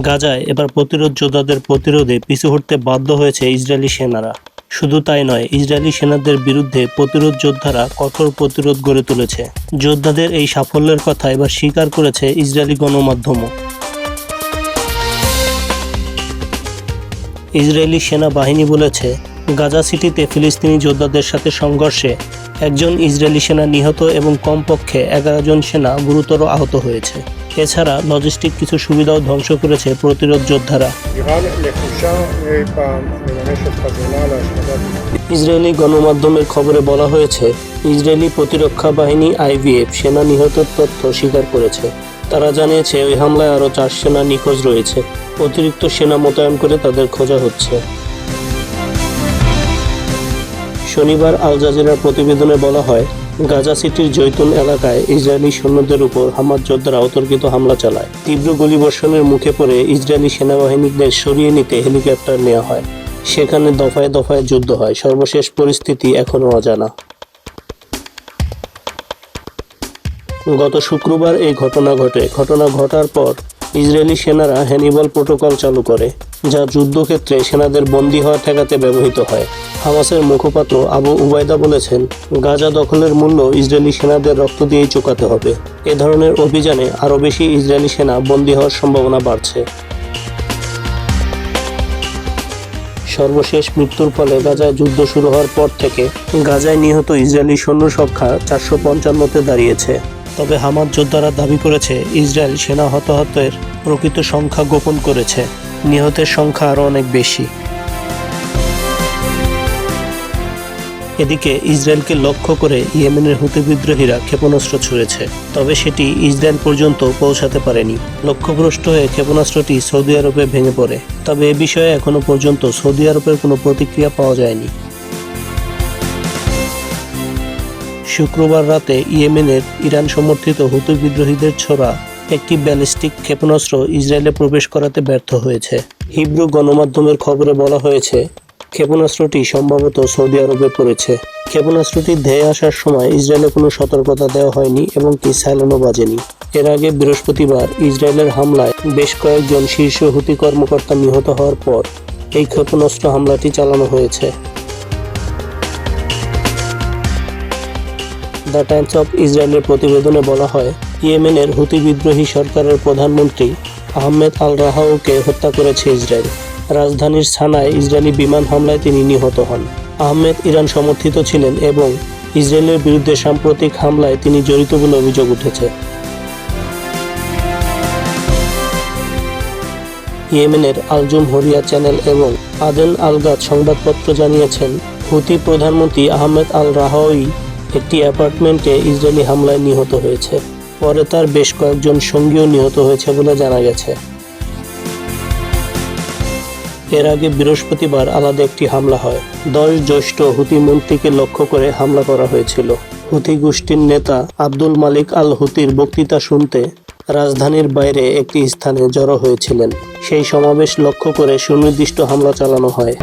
গাজায় এবার প্রতিরোধ যোদ্ধাদের প্রতিরোধে পিছু হটতে বাধ্য হয়েছে ইসরায়েলি সেনারা। শুধু তাই নয়, ইসরায়েলি সেনাদের বিরুদ্ধে প্রতিরোধ যোদ্ধারা কঠোর প্রতিরোধ গড়ে তুলেছে। যোদ্ধাদের এই সাফল্যের কথা এবার স্বীকার করেছে ইসরায়েলি গণমাধ্যমও ইসরায়েলি সেনাবাহিনী বলেছে, গাজা সিটিতে ফিলিস্তিনি যোদ্ধাদের সাথে সংঘর্ষে একজন ইসরায়েলি সেনা নিহত এবং কমপক্ষে এগারো জন সেনা গুরুতর আহত হয়েছে। এছাড়া লজিস্টিক কিছু সুবিধাও ধ্বংস করেছে প্রতিরোধ যোদ্ধারা। ইসরায়েলি গণমাধ্যমের খবরে বলা হয়েছে, ইসরায়েলি প্রতিরক্ষা বাহিনী আইভিএফ সেনা নিহতের তথ্য স্বীকার করেছে। তারা জানিয়েছে, ওই হামলায় আরও চার সেনা নিখোঁজ রয়েছে। অতিরিক্ত সেনা মোতায়েন করে তাদের খোঁজা হচ্ছে। শনিবার আল জাজিরার প্রতিবেদনে বলা হয় গাজা সিটির জৈতুন এলাকায় ইসরায়েলি সৈন্যদের উপর হামাদ যোদ্ধারা অতর্কিত হামলা চালায়। তীব্র গুলিবর্ষণের মুখে পড়ে ইসরায়েলি সেনাবাহিনীদের সরিয়ে নিতে হেলিকপ্টার নেওয়া হয়। সেখানে দফায় দফায় যুদ্ধ হয়। সর্বশেষ পরিস্থিতি এখনও অজানা। গত শুক্রবার এই ঘটনা ঘটে। ঘটনা ঘটার পর ইসরায়েলি সেনারা হ্যানিবল প্রোটোকল চালু করে। যা যুদ্ধক্ষেত্রে সেনাদের বন্দী হওয়া ঠেকাতে ব্যবহৃত হয়। হামাসের মুখপাত্র আবু উবায়দা বলেছেন, গাজা দখলের মূল্য ইসরায়েলি সেনাদের রক্ত দিয়েই চুকাতে হবে। এ ধরনের অভিযানে আরও বেশি ইসরায়েলি সেনা বন্দী হওয়ার সম্ভাবনা বাড়ছে। সর্বশেষ মৃত্যুর ফলে গাজায় যুদ্ধ শুরু হওয়ার পর থেকে গাজায় নিহত ইসরায়েলি সৈন্য সংখ্যা চারশো পঞ্চান্নতে দাঁড়িয়েছে। তবে হামাদ যোদ্ধারা দাবি করেছে, ইসরায়েল সেনা হতাহতের প্রকৃত সংখ্যা গোপন করেছে। নিহতের সংখ্যা আরও অনেক বেশি। এদিকে ইসরায়েলকে লক্ষ্য করে ইয়েমেনের হুতি বিদ্রোহীরা ক্ষেপণাস্ত্র ছুড়েছে, তবে সেটি ইসরায়েল পর্যন্ত পৌঁছাতে পারেনি। লক্ষ্যভ্রষ্ট হয়ে ক্ষেপণাস্ত্রটি সৌদি আরবে ভেঙে পড়ে, তবে এ বিষয়ে এখনও পর্যন্ত সৌদি আরবের কোনো প্রতিক্রিয়া পাওয়া যায়নি। শুক্রবার রাতে ইয়েমেনের ইরান সমর্থিত হুতি বিদ্রোহীদের ছোড়া একটি ব্যালিস্টিক ক্ষেপণাস্ত্র ইসরায়েলে প্রবেশ করাতে ব্যর্থ হয়েছে। হিব্রু গণমাধ্যমের খবরে বলা হয়েছে, ক্ষেপণাস্ত্রটি সম্ভবত সৌদি আরবে পড়েছে। ক্ষেপণাস্ত্রটি ধেয়ে আসার সময় ইসরায়েলে কোনো সতর্কতা দেওয়া হয়নি এবং কি সাইলেনও বাজেনি। এর আগে বৃহস্পতিবার ইসরায়েলের হামলায় বেশ কয়েকজন শীর্ষ হুতি কর্মকর্তা নিহত হওয়ার পর এই ক্ষেপণাস্ত্র হামলাটি চালানো হয়েছে। দ্য টাইমস অফ ইসরায়েলের প্রতিবেদনে বলা হয় ইয়েমেনের হুতি বিদ্রোহী সরকারের প্রধানমন্ত্রী আহমেদ আল রাহাউকে হত্যা করেছে ইসরায়েল। রাজধানীর সানায় ইসরায়েলি বিমান হামলায় তিনি নিহত হন। আহমেদ ইরান সমর্থিত ছিলেন এবং ইসরায়েলের বিরুদ্ধে সাম্প্রতিক হামলায় তিনি জড়িত বলে অভিযোগ উঠেছে। ইয়েমেনের আলজুম হরিয়া চ্যানেল এবং আদেন আলগাদ সংবাদপত্র জানিয়েছেন, হুতি প্রধানমন্ত্রী আহমেদ আল রাহাউই একটি অ্যাপার্টমেন্টে ইসরায়েলি হামলায় নিহত হয়েছে। পরে তার বেশ কয়েকজন সঙ্গীও নিহত হয়েছে বলে জানা গেছে। এর আগে বৃহস্পতিবার আলাদা একটি হামলা হয়। দশ জ্যৈষ্ঠ হুতি মন্ত্রীকে লক্ষ্য করে হামলা করা হয়েছিল। হুতি গোষ্ঠীর নেতা আব্দুল মালিক আল হুতির বক্তৃতা শুনতে রাজধানীর বাইরে একটি স্থানে জড়ো হয়েছিলেন। সেই সমাবেশ লক্ষ্য করে সুনির্দিষ্ট হামলা চালানো হয়।